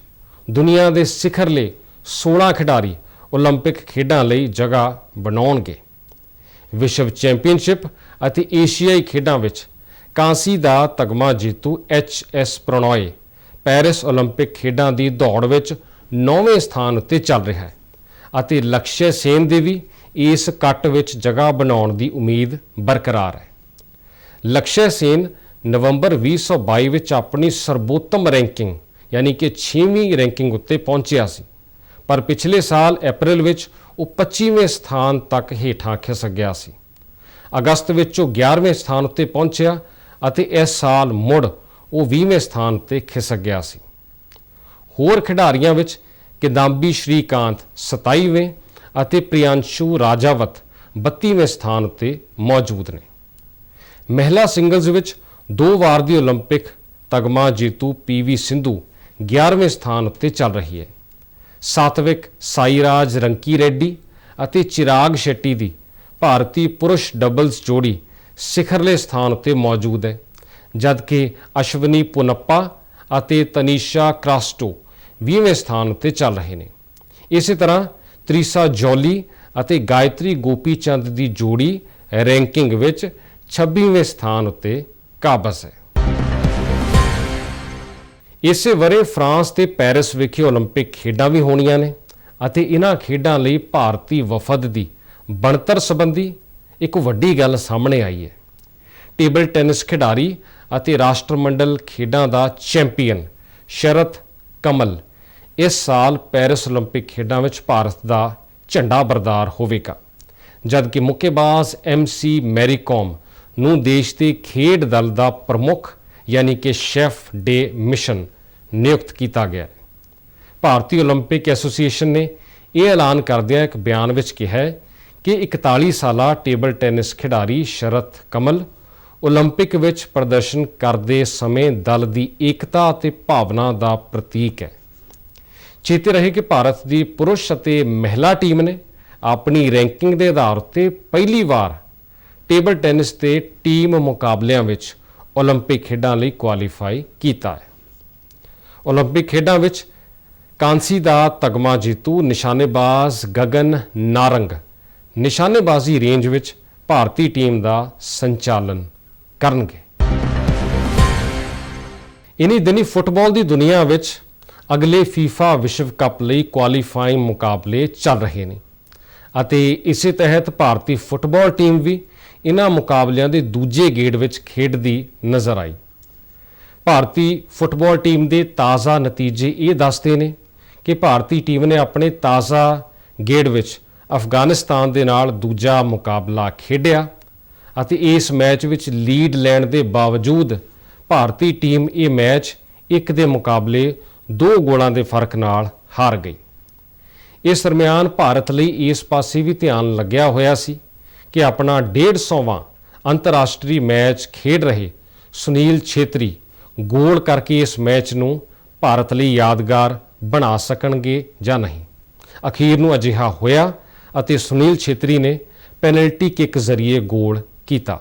ਦੁਨੀਆ ਦੇ ਸਿਖਰਲੇ 16 ਖਿਡਾਰੀ 올림픽 ਖੇਡਾਂ ਲਈ ਜਗ੍ਹਾ ਬਣਾਉਣਗੇ ਵਿਸ਼ਵ ਚੈਂਪੀਅਨਸ਼ਿਪ ਅਤੇ ਏਸ਼ੀਆਈ ਖੇਡਾਂ ਵਿੱਚ ਕਾਂਸੀ ਦਾ ਤਗਮਾ ਜੇਤੂ ਐਚ ਐਸ ਪ੍ਰਣੋਏ ਪੈਰਿਸ 올림픽 ਖੇਡਾਂ ਦੀ ਦੌੜ ਵਿੱਚ 9ਵੇਂ ਸਥਾਨ ਉੱਤੇ ਚੱਲ ਰਿਹਾ ਹੈ ਅਤੇ ਲਕਸ਼ਯ ਸੇਨ ਦੇ ਵੀ ਇਸ ਕੱਟ ਵਿੱਚ ਜਗ੍ਹਾ ਬਣਾਉਣ ਦੀ ਉਮੀਦ ਬਰਕਰਾਰ ਹੈ ਲਕਸ਼ਯ ਸੇਨ ਨਵੰਬਰ 2022 ਵਿੱਚ ਆਪਣੀ ਸਰਬੋਤਮ ਰੈਂਕਿੰਗ ਯਾਨੀ ਕਿ 6ਵੀਂ ਰੈਂਕਿੰਗ ਉੱਤੇ ਪਹੁੰਚਿਆ ਸੀ ਪਰ ਪਿਛਲੇ ਸਾਲ ਅਪ੍ਰੈਲ ਵਿੱਚ ਉਹ 25ਵੇਂ ਸਥਾਨ ਤੱਕ ਹੇਠਾਂ ਖਿਸਕ ਗਿਆ ਸੀ ਅਗਸਤ ਵਿੱਚ ਉਹ 11ਵੇਂ ਸਥਾਨ ਉੱਤੇ ਪਹੁੰਚਿਆ ਅਤੇ ਇਸ ਸਾਲ ਮੁੜ ਉਹ 20ਵੇਂ ਸਥਾਨ ਤੇ ਖਿਸਕ ਗਿਆ ਸੀ। ਹੋਰ ਖਿਡਾਰੀਆਂ ਵਿੱਚ ਕਿਦਾਂਬੀ ਸ਼੍ਰੀਕਾਂਤ 27ਵੇਂ ਅਤੇ ਪ੍ਰਿयांशु ਰਾਜਾਵਤ 32ਵੇਂ ਸਥਾਨ ਤੇ ਮੌਜੂਦ ਨੇ। ਮਹਿਲਾ ਸਿੰਗਲਜ਼ ਵਿੱਚ ਦੋ ਵਾਰ ਦੀ 올림픽 ਤਗਮਾ ਜੇਤੂ ਪੀਵੀ ਸਿੰਧੂ 11ਵੇਂ ਸਥਾਨ ਉੱਤੇ ਚੱਲ ਰਹੀ ਹੈ। ਸਾਤਵਿਕ ਸਾਈ ਰਾਜ ਰੰਕੀ ਰੈੱਡੀ ਅਤੇ ਚਿਰਾਗ ਸ਼ੈੱਟੀ ਦੀ ਭਾਰਤੀ ਪੁਰਸ਼ ਡਬਲਸ ਜੋੜੀ ਸਿਖਰਲੇ ਸਥਾਨ ਉੱਤੇ ਮੌਜੂਦ ਹੈ। ਜਦਕਿ ਅਸ਼ਵਨੀ ਪੁਨੱਪਾ ਅਤੇ ਤਨੀਸ਼ਾ ਕ੍ਰਾਸਟੋ 20ਵੇਂ ਸਥਾਨ ਉੱਤੇ ਚੱਲ ਰਹੇ ਨੇ ਇਸੇ ਤਰ੍ਹਾਂ ਤ੍ਰਿਸਾ ਜੋਲੀ ਅਤੇ ਗਾਇਤਰੀ ਗੋਪੀਚੰਦ ਦੀ ਜੋੜੀ ਰੈਂਕਿੰਗ ਵਿੱਚ 26ਵੇਂ ਸਥਾਨ ਉੱਤੇ ਕਾਬਜ਼ ਹੈ ਇਸੇ ਵਰੇ ਫਰਾਂਸ ਤੇ ਪੈਰਿਸ ਵਿਖੇ 올림픽 ਖੇਡਾਂ ਵੀ ਹੋਣੀਆਂ ਨੇ ਅਤੇ ਇਹਨਾਂ ਖੇਡਾਂ ਲਈ ਭਾਰਤੀ ਵਫਦ ਦੀ ਬਣਤਰ ਸੰਬੰਧੀ ਇੱਕ ਵੱਡੀ ਗੱਲ ਸਾਹਮਣੇ ਆਈ ਹੈ ਟੇਬਲ ਟੈਨਿਸ ਖਿਡਾਰੀ ਅਤੇ ਰਾਸ਼ਟਰਮੰਡਲ ਖੇਡਾਂ ਦਾ ਚੈਂਪੀਅਨ ਸ਼ਰਤ ਕਮਲ ਇਸ ਸਾਲ ਪੈਰਿਸ 올림픽 ਖੇਡਾਂ ਵਿੱਚ ਭਾਰਤ ਦਾ ਝੰਡਾ ਬਰਦਾਰ ਹੋਵੇਗਾ ਜਦਕਿ ਮੁੱਕੇਬਾਜ਼ ਐਮਸੀ ਮੈਰੀਕਾਮ ਨੂੰ ਦੇਸ਼ ਦੇ ਖੇਡ ਦਲ ਦਾ ਪ੍ਰਮੁੱਖ ਯਾਨੀ ਕਿ ਸ਼ੈਫ ਡੇ ਮਿਸ਼ਨ ਨਿਯੁਕਤ ਕੀਤਾ ਗਿਆ ਹੈ ਭਾਰਤੀ 올림픽 ਐਸੋਸੀਏਸ਼ਨ ਨੇ ਇਹ ਐਲਾਨ ਕਰਦਿਆਂ ਇੱਕ ਬਿਆਨ ਵਿੱਚ ਕਿਹਾ ਹੈ ਕਿ 41 ਸਾਲਾ ਟੇਬਲ ਟੈਨਿਸ ਖਿਡਾਰੀ ਸ਼ਰਤ ਕਮਲ 올림픽 ਵਿੱਚ ਪ੍ਰਦਰਸ਼ਨ ਕਰਦੇ ਸਮੇਂ ਦਲ ਦੀ ਏਕਤਾ ਅਤੇ ਭਾਵਨਾ ਦਾ ਪ੍ਰਤੀਕ ਹੈ ਚੇਤੇ ਰਹੇ ਕਿ ਭਾਰਤ ਦੀ ਪੁਰਸ਼ ਅਤੇ ਮਹਿਲਾ ਟੀਮ ਨੇ ਆਪਣੀ ਰੈਂਕਿੰਗ ਦੇ ਆਧਾਰ ਉੱਤੇ ਪਹਿਲੀ ਵਾਰ ਟੇਬਲ ਟੈਨਿਸ ਤੇ ਟੀਮ ਮੁਕਾਬਲਿਆਂ ਵਿੱਚ 올림픽 ਖੇਡਾਂ ਲਈ ਕੁਆਲੀਫਾਈ ਕੀਤਾ ਹੈ 올림픽 ਖੇਡਾਂ ਵਿੱਚ ਕਾਂਸੀ ਦਾ ਤਗਮਾ ਜੇਤੂ ਨਿਸ਼ਾਨੇਬਾਜ਼ ਗਗਨ ਨਾਰੰਗ ਨਿਸ਼ਾਨੇਬਾਜ਼ੀ ਰੇਂਜ ਵਿੱਚ ਭਾਰਤੀ ਟੀਮ ਦਾ ਸੰਚਾਲਨ ਕਰਨਗੇ। ਇਨੀ ਦਿਨੀ ਫੁੱਟਬਾਲ ਦੀ ਦੁਨੀਆ ਵਿੱਚ ਅਗਲੇ ਫੀਫਾ ਵਿਸ਼ਵ ਕੱਪ ਲਈ ਕੁਆਲੀਫਾਈਂਗ ਮੁਕਾਬਲੇ ਚੱਲ ਰਹੇ ਨੇ ਅਤੇ ਇਸੇ ਤਹਿਤ ਭਾਰਤੀ ਫੁੱਟਬਾਲ ਟੀਮ ਵੀ ਇਹਨਾਂ ਮੁਕਾਬਲਿਆਂ ਦੇ ਦੂਜੇ ਗੇੜ ਵਿੱਚ ਖੇਡਦੀ ਨਜ਼ਰ ਆਈ। ਭਾਰਤੀ ਫੁੱਟਬਾਲ ਟੀਮ ਦੇ ਤਾਜ਼ਾ ਨਤੀਜੇ ਇਹ ਦੱਸਦੇ ਨੇ ਕਿ ਭਾਰਤੀ ਟੀਮ ਨੇ ਆਪਣੇ ਤਾਜ਼ਾ ਗੇੜ ਵਿੱਚ ਅਫਗਾਨਿਸਤਾਨ ਦੇ ਨਾਲ ਦੂਜਾ ਮੁਕਾਬਲਾ ਖੇਡਿਆ ਅਤੇ ਇਸ ਮੈਚ ਵਿੱਚ ਲੀਡ ਲੈਣ ਦੇ ਬਾਵਜੂਦ ਭਾਰਤੀ ਟੀਮ ਇਹ ਮੈਚ ਇੱਕ ਦੇ ਮੁਕਾਬਲੇ ਦੋ ਗੋਲਾਂ ਦੇ ਫ਼ਰਕ ਨਾਲ ਹਾਰ ਗਈ। ਇਸ ਦਰਮਿਆਨ ਭਾਰਤ ਲਈ ਇਸ ਪਾਸੇ ਵੀ ਧਿਆਨ ਲੱਗਿਆ ਹੋਇਆ ਸੀ ਕਿ ਆਪਣਾ 150ਵਾਂ ਅੰਤਰਰਾਸ਼ਟਰੀ ਮੈਚ ਖੇਡ ਰਹੇ ਸੁਨੀਲ ਛੇਤਰੀ ਗੋਲ ਕਰਕੇ ਇਸ ਮੈਚ ਨੂੰ ਭਾਰਤ ਲਈ ਯਾਦਗਾਰ ਬਣਾ ਸਕਣਗੇ ਜਾਂ ਨਹੀਂ। ਅਖੀਰ ਨੂੰ ਅਜਿਹਾ ਹੋਇਆ ਅਤੇ ਸੁਨੀਲ ਛੇਤਰੀ ਨੇ ਪੈਨਲਟੀ ਕਿੱਕ ਜ਼ਰੀਏ ਗੋਲ ਕੀਤਾ।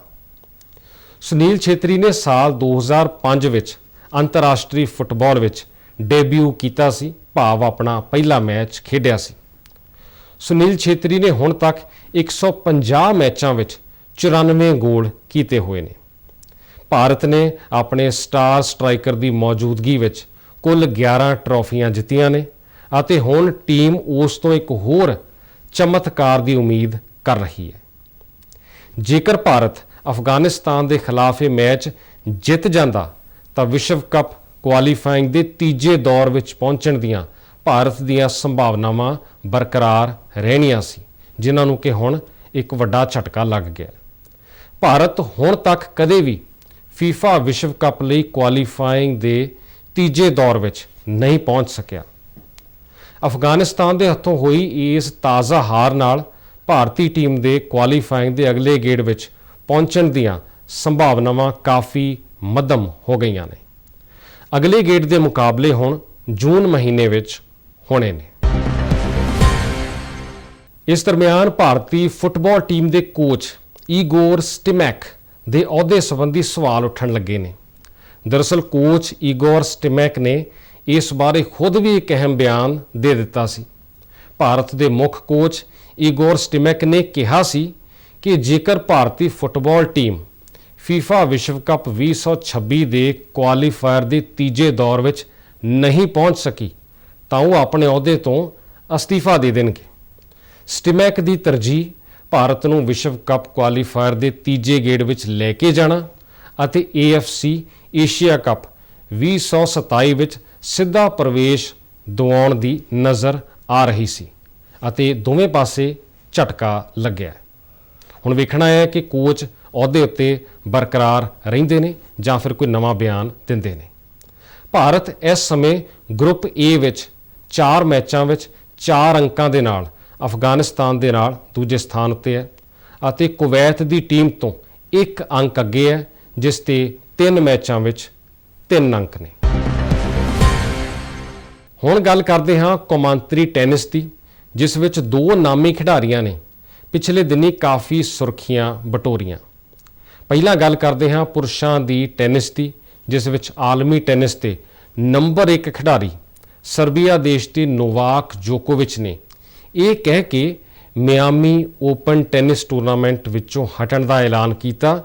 ਸੁਨੀਲ ਛੇਤਰੀ ਨੇ ਸਾਲ 2005 ਵਿੱਚ ਅੰਤਰਰਾਸ਼ਟਰੀ ਫੁੱਟਬਾਲ ਵਿੱਚ ਡੈਬਿਊ ਕੀਤਾ ਸੀ, ਭਾਵ ਆਪਣਾ ਪਹਿਲਾ ਮੈਚ ਖੇਡਿਆ ਸੀ। ਸੁਨੀਲ ਛੇਤਰੀ ਨੇ ਹੁਣ ਤੱਕ 150 ਮੈਚਾਂ ਵਿੱਚ 94 ਗੋਲ ਕੀਤੇ ਹੋਏ ਨੇ। ਭਾਰਤ ਨੇ ਆਪਣੇ ਸਟਾਰ ਸਟ੍ਰਾਈਕਰ ਦੀ ਮੌਜੂਦਗੀ ਵਿੱਚ ਕੁੱਲ 11 ਟਰਾਫੀਆਂ ਜਿੱਤੀਆਂ ਨੇ ਅਤੇ ਹੁਣ ਟੀਮ ਉਸ ਤੋਂ ਇੱਕ ਹੋਰ ਚਮਤਕਾਰ ਦੀ ਉਮੀਦ ਕਰ ਰਹੀ ਹੈ। ਜੇਕਰ ਭਾਰਤ ਅਫਗਾਨਿਸਤਾਨ ਦੇ ਖਿਲਾਫ ਇਹ ਮੈਚ ਜਿੱਤ ਜਾਂਦਾ, ਤਾਂ ਵਿਸ਼ਵ ਕੱਪ ਕੁਆਲੀਫਾਈਂਗ ਦੇ ਤੀਜੇ ਦੌਰ ਵਿੱਚ ਪਹੁੰਚਣ ਦੀਆਂ ਭਾਰਤ ਦੀਆਂ ਸੰਭਾਵਨਾਵਾਂ ਬਰਕਰਾਰ ਰਹਿਣੀਆਂ ਸੀ, ਜਿਨ੍ਹਾਂ ਨੂੰ ਕਿ ਹੁਣ ਇੱਕ ਵੱਡਾ ਝਟਕਾ ਲੱਗ ਗਿਆ। ਭਾਰਤ ਹੁਣ ਤੱਕ ਕਦੇ ਵੀ ਫੀਫਾ ਵਿਸ਼ਵ ਕੱਪ ਲਈ ਕੁਆਲੀਫਾਈਂਗ ਦੇ ਤੀਜੇ ਦੌਰ ਵਿੱਚ ਨਹੀਂ ਪਹੁੰਚ ਸਕਿਆ। ਅਫਗਾਨਿਸਤਾਨ ਦੇ ਹੱਥੋਂ ਹੋਈ ਇਸ ਤਾਜ਼ਾ ਹਾਰ ਨਾਲ ਭਾਰਤੀ ਟੀਮ ਦੇ ਕੁਆਲੀਫਾਈਂਗ ਦੇ ਅਗਲੇ ਗੇੜ ਵਿੱਚ ਪਹੁੰਚਣ ਦੀਆਂ ਸੰਭਾਵਨਾਵਾਂ ਕਾਫੀ ਮੱਧਮ ਹੋ ਗਈਆਂ ਨੇ। ਅਗਲੇ ਗੇੜ ਦੇ ਮੁਕਾਬਲੇ ਹੁਣ ਜੂਨ ਮਹੀਨੇ ਵਿੱਚ ਹੋਣੇ ਨੇ। ਇਸ ਦਰਮਿਆਨ ਭਾਰਤੀ ਫੁੱਟਬਾਲ ਟੀਮ ਦੇ ਕੋਚ ਈਗੋਰ ਸਟਿਮੈਕ ਦੇ ਅਹੁਦੇ ਸੰਬੰਧੀ ਸਵਾਲ ਉੱਠਣ ਲੱਗੇ ਨੇ। ਦਰਅਸਲ ਕੋਚ ਈਗੋਰ ਸਟਿਮੈਕ ਨੇ ਇਸ ਬਾਰੇ ਖੁਦ ਵੀ ਇੱਕ ਅਹਿਮ ਬਿਆਨ ਦੇ ਦਿੱਤਾ ਸੀ। ਭਾਰਤ ਦੇ ਮੁੱਖ ਕੋਚ ਇਗੋਰ ਸਟਿਮੈਕ ਨੇ ਕਿਹਾ ਸੀ ਕਿ ਜੇਕਰ ਭਾਰਤੀ ਫੁੱਟਬਾਲ ਟੀਮ ਫੀਫਾ ਵਿਸ਼ਵ ਕੱਪ 2026 ਦੇ ਕੁਆਲੀਫਾਇਰ ਦੇ ਤੀਜੇ ਦੌਰ ਵਿੱਚ ਨਹੀਂ ਪਹੁੰਚ ਸਕੀ, ਤਾਂ ਉਹ ਆਪਣੇ ਅਹੁਦੇ ਤੋਂ ਅਸਤੀਫਾ ਦੇ ਦੇਣਗੇ। ਸਟਿਮੈਕ ਦੀ ਤਰਜੀਹ ਭਾਰਤ ਨੂੰ ਵਿਸ਼ਵ ਕੱਪ ਕੁਆਲੀਫਾਇਰ ਦੇ ਤੀਜੇ ਗੇੜ ਵਿੱਚ ਲੈ ਕੇ ਜਾਣਾ ਅਤੇ AFC ਏਸ਼ੀਆ ਕੱਪ 2027 ਵਿੱਚ ਸਿੱਧਾ ਪ੍ਰਵੇਸ਼ ਦਿਵਾਉਣ ਦੀ ਨਜ਼ਰ ਆ ਰਹੀ ਸੀ। ਅਤੇ ਦੋਵੇਂ ਪਾਸੇ ਝਟਕਾ ਲੱਗਿਆ। ਹੁਣ ਵੇਖਣਾ ਹੈ ਕਿ ਕੋਚ ਅਹੁਦੇ ਉੱਤੇ ਬਰਕਰਾਰ ਰਹਿੰਦੇ ਨੇ ਜਾਂ ਫਿਰ ਕੋਈ ਨਵਾਂ ਬਿਆਨ ਦਿੰਦੇ ਨੇ। ਭਾਰਤ ਇਸ ਸਮੇਂ ਗਰੁੱਪ A ਵਿੱਚ 4 ਮੈਚਾਂ ਵਿੱਚ 4 ਅੰਕਾਂ ਦੇ ਨਾਲ, ਅਫਗਾਨਿਸਤਾਨ ਦੇ ਨਾਲ ਦੂਜੇ ਸਥਾਨ ਉੱਤੇ ਹੈ ਅਤੇ ਕੁਵੈਤ ਦੀ ਟੀਮ ਤੋਂ ਇੱਕ ਅੰਕ ਅੱਗੇ ਹੈ, ਜਿਸ ਤੇ 3 ਮੈਚਾਂ ਵਿੱਚ 3 ਅੰਕ ਨੇ। ਹੁਣ ਗੱਲ ਕਰਦੇ ਹਾਂ ਕੌਮਾਂਤਰੀ ਟੈਨਿਸ ਦੀ। ਜਿਸ ਵਿੱਚ ਦੋ ਨਾਮੀ ਖਿਡਾਰੀਆਂ ਨੇ ਪਿਛਲੇ ਦਿਨੀ ਕਾਫੀ ਸੁਰਖੀਆਂ ਬਟੋਰੀਆਂ। ਪਹਿਲਾਂ ਗੱਲ ਕਰਦੇ ਹਾਂ ਪੁਰਸ਼ਾਂ ਦੀ ਟੈਨਿਸ ਦੀ, ਜਿਸ ਵਿੱਚ ਆਲਮੀ ਟੈਨਿਸ ਤੇ ਨੰਬਰ 1 ਖਿਡਾਰੀ ਸਰਬੀਆ ਦੇਸ਼ ਦੇ ਨੋਵਾਕ ਜੋਕੋਵਿਚ ਨੇ। ਇਹ ਕਹਿ ਕੇ ਮਿਆਮੀ ਓਪਨ ਟੈਨਿਸ ਟੂਰਨਾਮੈਂਟ ਵਿੱਚੋਂ ਹਟਣ ਦਾ ਐਲਾਨ ਕੀਤਾ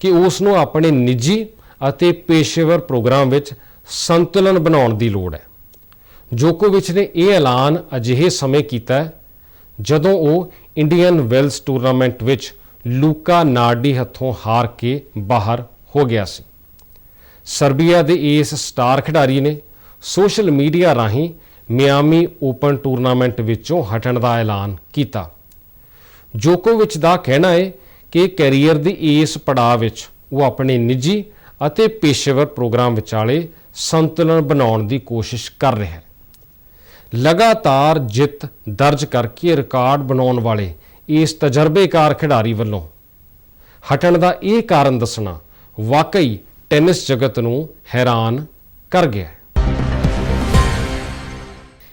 ਕਿ ਉਸ ਨੂੰ ਆਪਣੇ ਨਿੱਜੀ ਅਤੇ ਪੇਸ਼ੇਵਰ ਪ੍ਰੋਗਰਾਮ ਵਿੱਚ ਸੰਤੁਲਨ ਬਣਾਉਣ ਦੀ ਲੋੜ ਹੈ। ਜੋਕੋਵਿਚ ਨੇ ਇਹ ਐਲਾਨ ਅਜਿਹੇ ਸਮੇਂ ਕੀਤਾ ਜਦੋਂ ਉਹ ਇੰਡੀਅਨ ਵੈਲਸ ਟੂਰਨਾਮੈਂਟ ਵਿੱਚ ਲੂਕਾ ਨਾਰਡੀ ਹੱਥੋਂ ਹਾਰ ਕੇ ਬਾਹਰ ਹੋ ਗਿਆ ਸੀ। ਸਰਬੀਆ ਦੇ ਇਸ ਸਟਾਰ ਖਿਡਾਰੀ ਨੇ ਸੋਸ਼ਲ ਮੀਡੀਆ ਰਾਹੀਂ ਮਿਆਮੀ ਓਪਨ ਟੂਰਨਾਮੈਂਟ ਵਿੱਚੋਂ ਹਟਣ ਦਾ ਐਲਾਨ ਕੀਤਾ। ਜੋਕੋਵਿਚ ਦਾ ਕਹਿਣਾ ਹੈ ਕਿ ਕੈਰੀਅਰ ਦੀ ਇਸ ਪੜਾਅ ਵਿੱਚ ਉਹ ਆਪਣੇ ਨਿੱਜੀ ਅਤੇ ਪੇਸ਼ੇਵਰ ਪ੍ਰੋਗਰਾਮ ਵਿਚਾਲੇ ਸੰਤੁਲਨ ਬਣਾਉਣ ਦੀ ਕੋਸ਼ਿਸ਼ ਕਰ ਰਿਹਾ ਹੈ। ਲਗਾਤਾਰ ਜਿੱਤ ਦਰਜ ਕਰਕੇ ਰਿਕਾਰਡ ਬਣਾਉਣ ਵਾਲੇ ਇਸ ਤਜਰਬੇਕਾਰ ਖਿਡਾਰੀ ਵੱਲੋਂ। ਹਟਣ ਦਾ ਇਹ ਕਾਰਨ ਦੱਸਣਾ ਵਾਕਈ ਟੈਨਿਸ ਜਗਤ ਨੂੰ ਹੈਰਾਨ ਕਰ ਗਿਆ ਹੈ।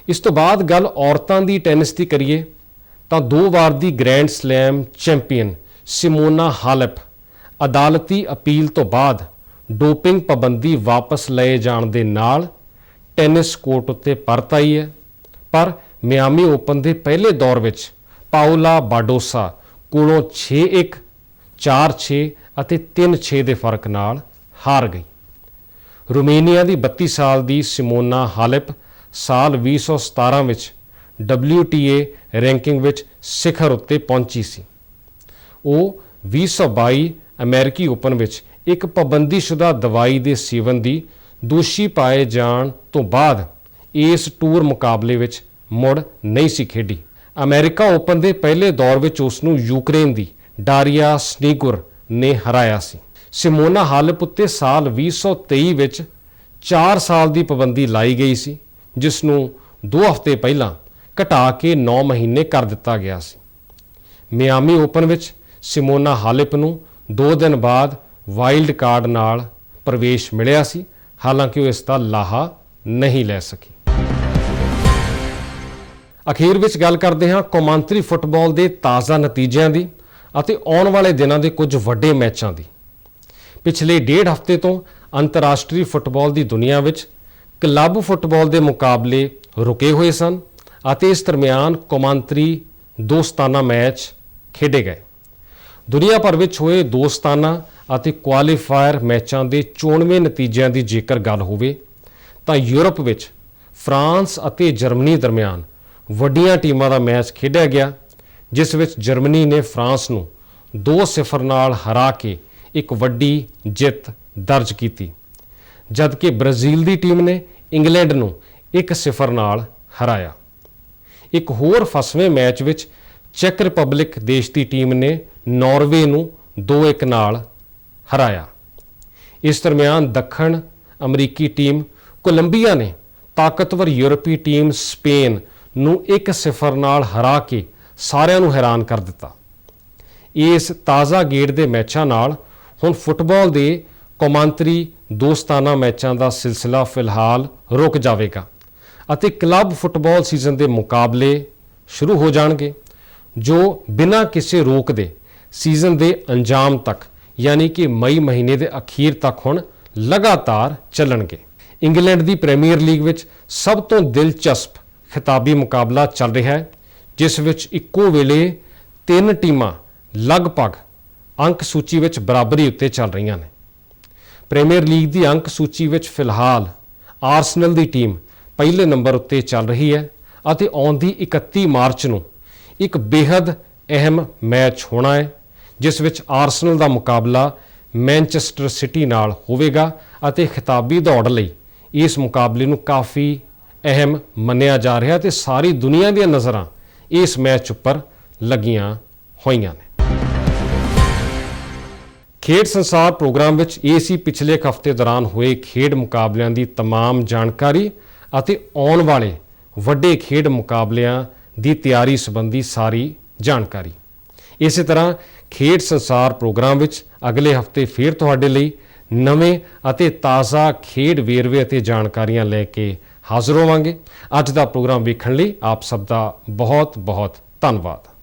ਇਸ ਤੋਂ ਬਾਅਦ ਗੱਲ ਔਰਤਾਂ ਦੀ ਟੈਨਿਸ ਦੀ ਕਰੀਏ, ਤਾਂ ਦੋ ਵਾਰ ਦੀ grand slam champion Simona Halep ਅਦਾਲਤੀ ਅਪੀਲ ਤੋਂ ਬਾਅਦ ਡੋਪਿੰਗ ਪਾਬੰਦੀ ਵਾਪਸ ਲਏ ਜਾਣ ਦੇ ਨਾਲ ਟੈਨਿਸ ਕੋਰਟ ਉੱਤੇ ਪਰਤ ਆਈ ਹੈ। ਪਰ ਮਿਆਮੀ ਓਪਨ ਦੇ ਪਹਿਲੇ ਦੌਰ ਵਿੱਚ ਪਾਉਲਾ ਬਾਡੋਸਾ ਕੋਲੋਂ 6-1 4-6 ਅਤੇ 3-6 ਦੇ ਫ਼ਰਕ ਨਾਲ ਹਾਰ ਗਈ। ਰੋਮੇਨੀਆ ਦੀ 32 ਸਾਲ ਦੀ ਸਿਮੋਨਾ ਹਾਲਪ ਸਾਲ 2017 ਵਿੱਚ WTA ਰੈਂਕਿੰਗ ਵਿੱਚ ਸਿਖਰ ਉੱਤੇ ਪਹੁੰਚੀ ਸੀ। ਉਹ 2022 ਅਮਰੀਕੀ ਓਪਨ ਵਿੱਚ ਇੱਕ ਪਾਬੰਦੀਸ਼ੁਦਾ ਦਵਾਈ ਦੇ ਸੇਵਨ ਦੀ ਦੋਸ਼ੀ ਪਾਏ ਜਾਣ ਤੋਂ ਬਾਅਦ ਇਸ ਟੂਰ ਮੁਕਾਬਲੇ ਵਿੱਚ ਮੁੜ ਨਹੀਂ ਸੀ ਖੇਡੀ। ਅਮਰੀਕਾ ਓਪਨ ਦੇ ਪਹਿਲੇ ਦੌਰ ਵਿੱਚ ਉਸ ਨੂੰ ਯੂਕਰੇਨ ਦੀ ਡਾਰੀਆ ਸਨੀਗੁਰ ਨੇ ਹਰਾਇਆ ਸੀ। ਸਿਮੋਨਾ ਹਾਲਪ ਉੱਤੇ ਸਾਲ 2023 ਵਿੱਚ 4 ਸਾਲ ਦੀ ਪਾਬੰਦੀ ਲਾਈ ਗਈ ਸੀ ਜਿਸ ਨੂੰ 2 ਹਫ਼ਤੇ ਪਹਿਲਾਂ ਘਟਾ ਕੇ 9 ਮਹੀਨੇ ਕਰ ਦਿੱਤਾ ਗਿਆ ਸੀ। ਮਿਆਮੀ ਓਪਨ ਵਿੱਚ ਸਿਮੋਨਾ ਹਾਲਪ ਨੂੰ 2 ਦਿਨ ਬਾਅਦ ਵਾਈਲਡ ਕਾਰਡ ਨਾਲ ਪ੍ਰਵੇਸ਼ ਮਿਲਿਆ ਸੀ, ਹਾਲਾਂਕਿ ਉਹ ਇਸ ਦਾ ਲਾਹਾ ਨਹੀਂ ਲੈ ਸਕੀ। ਅਖੀਰ ਵਿੱਚ ਗੱਲ ਕਰਦੇ ਹਾਂ ਕੌਮਾਂਤਰੀ ਫੁੱਟਬਾਲ ਦੇ ਤਾਜ਼ਾ ਨਤੀਜਿਆਂ ਦੀ ਅਤੇ ਆਉਣ ਵਾਲੇ ਦਿਨਾਂ ਦੇ ਕੁਝ ਵੱਡੇ ਮੈਚਾਂ ਦੀ। ਪਿਛਲੇ ਡੇਢ ਹਫ਼ਤੇ ਤੋਂ ਅੰਤਰਰਾਸ਼ਟਰੀ ਫੁੱਟਬਾਲ ਦੀ ਦੁਨੀਆ ਵਿੱਚ ਕਲੱਬ ਫੁੱਟਬਾਲ ਦੇ ਮੁਕਾਬਲੇ ਰੁਕੇ ਹੋਏ ਸਨ ਅਤੇ ਇਸ ਦਰਮਿਆਨ ਕੌਮਾਂਤਰੀ ਦੋਸਤਾਨਾ ਮੈਚ ਖੇਡੇ ਗਏ। ਦੁਨੀਆ ਭਰ ਵਿੱਚ ਹੋਏ ਦੋਸਤਾਨਾ ਅਤੇ ਕੁਆਲੀਫਾਇਰ ਮੈਚਾਂ ਦੇ ਚੋਣਵੇਂ ਨਤੀਜਿਆਂ ਦੀ ਜੇਕਰ ਗੱਲ ਹੋਵੇ ਤਾਂ ਯੂਰਪ ਵਿੱਚ ਫਰਾਂਸ ਅਤੇ ਜਰਮਨੀ ਦਰਮਿਆਨ ਵੱਡੀਆਂ ਟੀਮਾਂ ਦਾ ਮੈਚ ਖੇਡਿਆ ਗਿਆ, ਜਿਸ ਵਿੱਚ ਜਰਮਨੀ ਨੇ ਫਰਾਂਸ ਨੂੰ 2-0 ਨਾਲ ਹਰਾ ਕੇ ਇੱਕ ਵੱਡੀ ਜਿੱਤ ਦਰਜ ਕੀਤੀ। ਜਦਕਿ ਬ੍ਰਾਜ਼ੀਲ ਦੀ ਟੀਮ ਨੇ ਇੰਗਲੈਂਡ ਨੂੰ 1-0 ਨਾਲ ਹਰਾਇਆ। ਇੱਕ ਹੋਰ ਫਸਵੇਂ ਮੈਚ ਵਿੱਚ ਚੈਕ ਰਿਪਬਲਿਕ ਦੇਸ਼ ਦੀ ਟੀਮ ਨੇ ਨਾਰਵੇ ਨੂੰ 2-1 ਨਾਲ ਹਰਾਇਆ। ਇਸ ਦਰਮਿਆਨ ਦੱਖਣ ਅਮਰੀਕੀ ਟੀਮ ਕੋਲੰਬੀਆ ਨੇ ਤਾਕਤਵਰ ਯੂਰਪੀ ਟੀਮ ਸਪੇਨ ਨੂੰ 1-0 ਨਾਲ ਹਰਾ ਕੇ ਸਾਰਿਆਂ ਨੂੰ ਹੈਰਾਨ ਕਰ ਦਿੱਤਾ। ਇਸ ਤਾਜ਼ਾ ਗੇੜ ਦੇ ਮੈਚਾਂ ਨਾਲ ਹੁਣ ਫੁੱਟਬਾਲ ਦੇ ਕੌਮਾਂਤਰੀ ਦੋਸਤਾਨਾ ਮੈਚਾਂ ਦਾ ਸਿਲਸਿਲਾ ਫਿਲਹਾਲ ਰੁਕ ਜਾਵੇਗਾ ਅਤੇ ਕਲੱਬ ਫੁੱਟਬਾਲ ਸੀਜ਼ਨ ਦੇ ਮੁਕਾਬਲੇ ਸ਼ੁਰੂ ਹੋ ਜਾਣਗੇ, ਜੋ ਬਿਨਾਂ ਕਿਸੇ ਰੋਕ ਦੇ ਸੀਜ਼ਨ ਦੇ ਅੰਜਾਮ ਤੱਕ, ਯਾਨੀ ਕਿ ਮਈ ਮਹੀਨੇ ਦੇ ਅਖੀਰ ਤੱਕ ਹੁਣ ਲਗਾਤਾਰ ਚੱਲਣਗੇ। ਇੰਗਲੈਂਡ ਦੀ ਪ੍ਰੀਮੀਅਰ ਲੀਗ ਵਿੱਚ ਸਭ ਤੋਂ ਦਿਲਚਸਪ ਖਿਤਾਬੀ ਮੁਕਾਬਲਾ ਚੱਲ ਰਿਹਾ ਹੈ, ਜਿਸ ਵਿੱਚ ਇੱਕੋ ਵੇਲੇ ਤਿੰਨ ਟੀਮਾਂ ਲਗਭਗ ਅੰਕ ਸੂਚੀ ਵਿੱਚ ਬਰਾਬਰੀ ਉੱਤੇ ਚੱਲ ਰਹੀਆਂ ਨੇ। ਪ੍ਰੀਮੀਅਰ ਲੀਗ ਦੀ ਅੰਕ ਸੂਚੀ ਵਿੱਚ ਫਿਲਹਾਲ ਆਰਸਨਲ ਦੀ ਟੀਮ ਪਹਿਲੇ ਨੰਬਰ ਉੱਤੇ ਚੱਲ ਰਹੀ ਹੈ ਅਤੇ ਆਉਂਦੀ 31 ਮਾਰਚ ਨੂੰ ਇੱਕ ਬੇहद ਅਹਿਮ ਮੈਚ ਹੋਣਾ ਹੈ, ਜਿਸ ਵਿੱਚ ਆਰਸਨਲ ਦਾ ਮੁਕਾਬਲਾ ਮੈਨਚੈਸਟਰ ਸਿਟੀ ਨਾਲ ਹੋਵੇਗਾ ਅਤੇ ਖਿਤਾਬੀ ਦੌੜ ਲਈ ਇਸ ਮੁਕਾਬਲੇ ਨੂੰ ਕਾਫੀ ਅਹਿਮ ਮੰਨਿਆ ਜਾ ਰਿਹਾ ਤੇ ਸਾਰੀ ਦੁਨੀਆ ਦੀਆਂ ਨਜ਼ਰਾਂ ਇਸ ਮੈਚ ਉੱਪਰ ਲੱਗੀਆਂ ਹੋਈਆਂ ਨੇ ਖੇਡ ਸੰਸਾਰ ਪ੍ਰੋਗਰਾਮ ਵਿੱਚ ਇਹ ਸੀ ਪਿਛਲੇ ਇੱਕ ਹਫ਼ਤੇ ਦੌਰਾਨ ਹੋਏ ਖੇਡ ਮੁਕਾਬਲਿਆਂ ਦੀ तमाम ਜਾਣਕਾਰੀ ਅਤੇ ਆਉਣ ਵਾਲੇ ਵੱਡੇ ਖੇਡ ਮੁਕਾਬਲਿਆਂ ਦੀ ਤਿਆਰੀ ਸੰਬੰਧੀ ਸਾਰੀ ਜਾਣਕਾਰੀ ਇਸੇ ਤਰ੍ਹਾਂ ਖੇਡ ਸੰਸਾਰ ਪ੍ਰੋਗਰਾਮ ਵਿੱਚ ਅਗਲੇ ਹਫ਼ਤੇ ਫਿਰ ਤੁਹਾਡੇ ਲਈ ਨਵੇਂ ਅਤੇ ਤਾਜ਼ਾ ਖੇਡ ਵੇਰਵੇ ਅਤੇ ਜਾਣਕਾਰੀਆਂ ਲੈ ਕੇ ਹਾਜ਼ਰ ਹੋਵਾਂਗੇ। ਅੱਜ ਦਾ ਪ੍ਰੋਗਰਾਮ ਵੇਖਣ ਲਈ ਆਪ ਸਭ ਦਾ ਬਹੁਤ ਬਹੁਤ ਧੰਨਵਾਦ।